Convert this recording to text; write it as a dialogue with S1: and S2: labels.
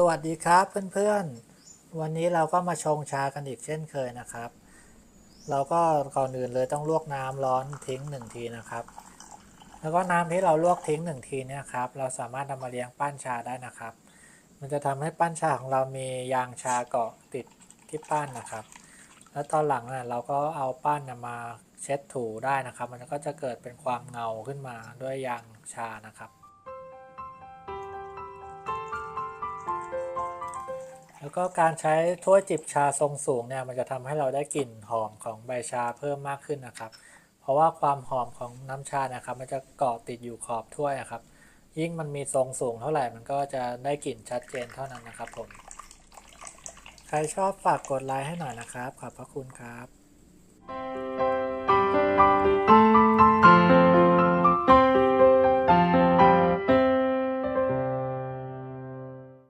S1: สวัสดีครับเพื่อนๆ วันนี้เราก็มาชงชากันอีกเช่นเคยนะครับ เราก็ก่อนอื่นเลยต้องลวกน้ำร้อนทิ้งหนึ่งทีนะครับ แล้วก็น้ำที่เราลวกทิ้งหนึ่งทีเนี่ยครับ เราสามารถนำมาเลี้ยงปั้นชาได้นะครับ มันจะทำให้ปั้นชาของเรามียางชาเกาะติดที่ปั้นนะครับ แล้วตอนหลังน่ะเราก็เอาปั้นมาเช็ดถูได้นะครับ มันก็จะเกิดเป็นความเงาขึ้นมาด้วยยางชานะครับ แล้วก็การใช้ถ้วยจิบชาทรงสูงเนี่ยมันจะทำให้เราได้กลิ่นหอมของใบชาเพิ่มมากขึ้นนะครับ เพราะว่าความหอมของน้ำชานะครับ มันจะเกาะติดอยู่ขอบถ้วยอะครับ ยิ่งมันมีทรงสูงเท่าไหร่มันก็จะได้กลิ่นชัดเจนเท่านั้นนะครับผม ใครชอบฝากกดไลค์ให้หน่อยนะครับ ขอบพระคุณครับ